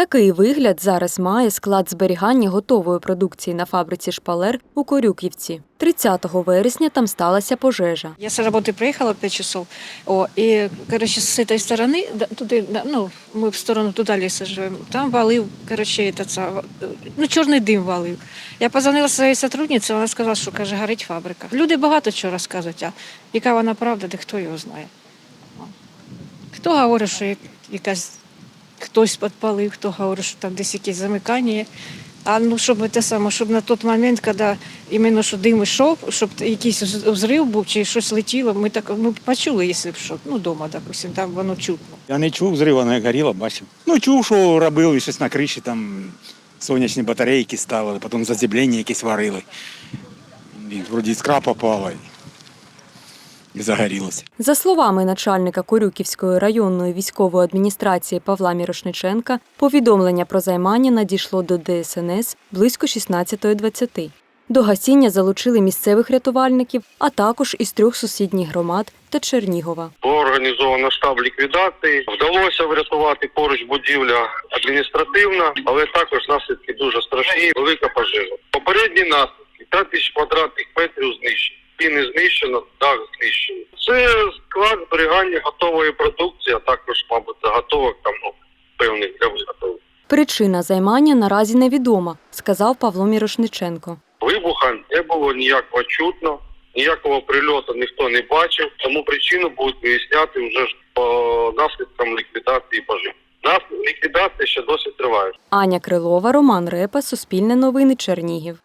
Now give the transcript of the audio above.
Такий вигляд зараз має склад зберігання готової продукції на фабриці шпалер у Корюківці. 30 вересня там сталася пожежа. Я с работы приехала в 5 часов, о, и, короче, с этой стороны, да, туды, да, ну, мы в сторону туда леса живем, там валил, короче, этот, са- ну, чорний дим валив. Я позвонила своїй сотрудниці, вона сказала, що, каже, горить фабрика. Люди багато чого розказують, а яка вона правда, де хто його знає. О. Хто говорить, що як- якась хтось підпалив, хто говорить, що там десь якесь замикання. А ну, щоб те саме, щоб на той момент, коли іменно що дим йшов, щоб якийсь взрив був чи щось летіло, ми так ми почули, якщо б що, ну вдома, допустим, там воно чутно. Я не чув зриву, вона як горіла, бачив. Ну, чув, що робили щось на криші, там сонячні батарейки ставили, потім заземлення якесь варили. І вроді іскра попала загорілося. За словами начальника Корюківської районної військової адміністрації Павла Мірошниченка, повідомлення про займання надійшло до ДСНС близько 16.20. До гасіння залучили місцевих рятувальників, а також із трьох сусідніх громад та Чернігова. Було організовано штаб ліквідації. Вдалося врятувати поруч будівля адміністративна, але також наслідки дуже страшні. Велика пожежа. Попередні наслідки 5 тисяч квадратних метрів знищені. Стіни знищено, дах знищений. Це склад зберігання готової продукції, а також, мабуть, заготовок там ну, певних для виготовлення. Причина займання наразі невідома, сказав Павло Мірошниченко. Вибуха не було ніякого чутно, ніякого прильоту ніхто не бачив, тому причину будуть виясняти вже ж по наслідкам ліквідації пожежі. Нас ліквідація ще досі триває. Аня Крилова, Роман Репа, Суспільне новини, Чернігів.